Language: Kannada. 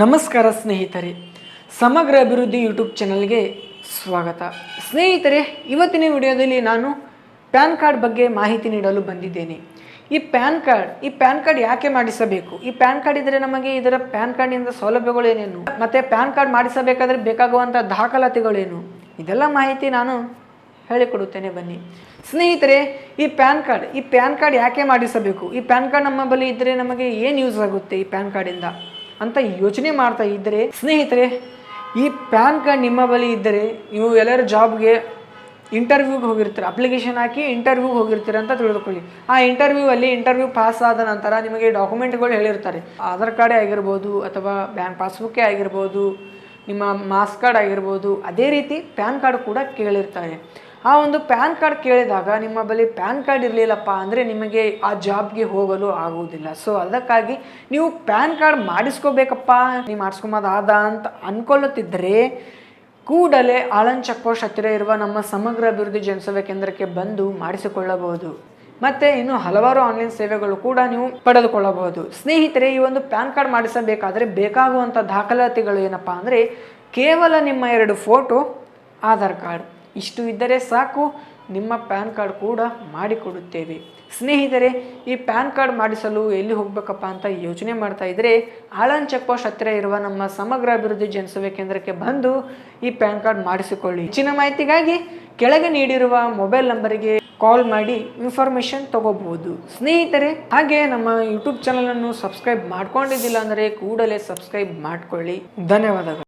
ನಮಸ್ಕಾರ ಸ್ನೇಹಿತರೆ, ಸಮಗ್ರ ಅಭಿವೃದ್ಧಿ ಯೂಟ್ಯೂಬ್ ಚಾನಲ್ಗೆ ಸ್ವಾಗತ. ಸ್ನೇಹಿತರೆ, ಇವತ್ತಿನ ವಿಡಿಯೋದಲ್ಲಿ ನಾನು ಪ್ಯಾನ್ ಕಾರ್ಡ್ ಬಗ್ಗೆ ಮಾಹಿತಿ ನೀಡಲು ಬಂದಿದ್ದೇನೆ. ಈ ಪ್ಯಾನ್ ಕಾರ್ಡ್, ಈ ಪ್ಯಾನ್ ಕಾರ್ಡ್ ಯಾಕೆ ಮಾಡಿಸಬೇಕು? ಈ ಪ್ಯಾನ್ ಕಾರ್ಡ್ ಇದ್ದರೆ ನಮಗೆ ಇದರ ಪ್ಯಾನ್ ಕಾರ್ಡ್ನಿಂದ ಸೌಲಭ್ಯಗಳೇನೇನು ಮತ್ತು ಪ್ಯಾನ್ ಕಾರ್ಡ್ ಮಾಡಿಸಬೇಕಾದ್ರೆ ಬೇಕಾಗುವಂಥ ದಾಖಲಾತಿಗಳೇನು? ಇದೆಲ್ಲ ಮಾಹಿತಿ ನಾನು ಹೇಳಿಕೊಡುತ್ತೇನೆ, ಬನ್ನಿ. ಸ್ನೇಹಿತರೆ, ಈ ಪ್ಯಾನ್ ಕಾರ್ಡ್, ಈ ಪ್ಯಾನ್ ಕಾರ್ಡ್ ಯಾಕೆ ಮಾಡಿಸಬೇಕು? ಈ ಪ್ಯಾನ್ ಕಾರ್ಡ್ ನಮ್ಮ ಬಳಿ ಇದ್ದರೆ ನಮಗೆ ಏನು ಯೂಸ್ ಆಗುತ್ತೆ ಈ ಪ್ಯಾನ್ ಕಾರ್ಡಿಂದ? ಅಂತ ಯೋಚನೆ ಮಾಡ್ತಾ ಇದ್ದರೆ, ಸ್ನೇಹಿತರೆ, ಈ ಪ್ಯಾನ್ ಕಾರ್ಡ್ ನಿಮ್ಮ ಬಳಿ ಇದ್ದರೆ, ನೀವು ಎಲ್ಲರ ಜಾಬ್ಗೆ ಇಂಟರ್ವ್ಯೂಗೆ ಹೋಗಿರ್ತೀರ ಅಪ್ಲಿಕೇಶನ್ ಹಾಕಿ ಇಂಟರ್ವ್ಯೂಗೆ ಹೋಗಿರ್ತೀರ ಅಂತ ತಿಳಿದುಕೊಳ್ಳಿ. ಆ ಇಂಟರ್ವ್ಯೂ ಅಲ್ಲಿ ಇಂಟರ್ವ್ಯೂ ಪಾಸ್ ಆದ ನಂತರ ನಿಮಗೆ ಡಾಕ್ಯುಮೆಂಟ್ಗಳು ಹೇಳಿರ್ತಾರೆ. ಆಧಾರ್ ಕಾರ್ಡೇ ಆಗಿರ್ಬೋದು ಅಥವಾ ಬ್ಯಾಂಕ್ ಪಾಸ್ಬುಕ್ಕೇ ಆಗಿರ್ಬೋದು ನಿಮ್ಮ ಮಾಸ್ ಕಾರ್ಡ್ ಆಗಿರ್ಬೋದು, ಅದೇ ರೀತಿ ಪ್ಯಾನ್ ಕಾರ್ಡ್ ಕೂಡ ಕೇಳಿರ್ತಾರೆ. ಆ ಒಂದು ಪ್ಯಾನ್ ಕಾರ್ಡ್ ಕೇಳಿದಾಗ ನಿಮ್ಮ ಬಳಿ ಪ್ಯಾನ್ ಕಾರ್ಡ್ ಇರಲಿಲ್ಲಪ್ಪ ಅಂದರೆ ನಿಮಗೆ ಆ ಜಾಬ್ಗೆ ಹೋಗಲು ಆಗುವುದಿಲ್ಲ. ಸೊ ಅದಕ್ಕಾಗಿ ನೀವು ಪ್ಯಾನ್ ಕಾರ್ಡ್ ಮಾಡಿಸ್ಕೋಬೇಕಪ್ಪ, ನೀವು ಮಾಡಿಸ್ಕೊಂಬೋದಾದ ಅಂತ ಅಂದ್ಕೊಳ್ಳುತ್ತಿದ್ದರೆ ಕೂಡಲೇ ಆಳನ್ ಚೆಕ್ ಪೋಸ್ಟ್ ಹತ್ತಿರ ಇರುವ ನಮ್ಮ ಸಮಗ್ರ ಅಭಿವೃದ್ಧಿ ಜನಸೇವಾ ಕೇಂದ್ರಕ್ಕೆ ಬಂದು ಮಾಡಿಸಿಕೊಳ್ಳಬಹುದು. ಮತ್ತೆ ಇನ್ನು ಹಲವಾರು ಆನ್ಲೈನ್ ಸೇವೆಗಳು ಕೂಡ ನೀವು ಪಡೆದುಕೊಳ್ಳಬಹುದು. ಸ್ನೇಹಿತರೆ, ಈ ಒಂದು ಪ್ಯಾನ್ ಕಾರ್ಡ್ ಮಾಡಿಸಬೇಕಾದರೆ ಬೇಕಾಗುವಂಥ ದಾಖಲಾತಿಗಳು ಏನಪ್ಪಾ ಅಂದರೆ ಕೇವಲ ನಿಮ್ಮ ಎರಡು ಫೋಟೋ ಆಧಾರ್ ಕಾರ್ಡ್. ಇಷ್ಟು ಇದ್ದರೆ ಸಾಕು, ನಿಮ್ಮ ಪ್ಯಾನ್ ಕಾರ್ಡ್ ಕೂಡ ಮಾಡಿಕೊಡುತ್ತೇವೆ. ಸ್ನೇಹಿತರೆ, ಈ ಪ್ಯಾನ್ ಕಾರ್ಡ್ ಮಾಡಿಸಲು ಎಲ್ಲಿ ಹೋಗಬೇಕಪ್ಪ ಅಂತ ಯೋಚನೆ ಮಾಡ್ತಾ ಇದ್ದರೆ ಆಳನ್ ಚೆಕ್ ಪೋಸ್ಟ್ ಹತ್ತಿರ ಇರುವ ನಮ್ಮ ಸಮಗ್ರ ಅಭಿವೃದ್ಧಿ ಜನಸೇವೆ ಕೇಂದ್ರಕ್ಕೆ ಬಂದು ಈ ಪ್ಯಾನ್ ಕಾರ್ಡ್ ಮಾಡಿಸಿಕೊಳ್ಳಿ. ಹೆಚ್ಚಿನ ಮಾಹಿತಿಗಾಗಿ ಕೆಳಗೆ ನೀಡಿರುವ ಮೊಬೈಲ್ ನಂಬರಿಗೆ ಕಾಲ್ ಮಾಡಿ ಇನ್ಫಾರ್ಮೇಷನ್ ತಗೋಬಹುದು. ಸ್ನೇಹಿತರೆ, ಹಾಗೆ ನಮ್ಮ ಯೂಟ್ಯೂಬ್ ಚಾನಲನ್ನು ಸಬ್ಸ್ಕ್ರೈಬ್ ಮಾಡ್ಕೊಂಡಿದ್ದಿಲ್ಲ ಅಂದರೆ ಕೂಡಲೇ ಸಬ್ಸ್ಕ್ರೈಬ್ ಮಾಡಿಕೊಳ್ಳಿ. ಧನ್ಯವಾದಗಳು.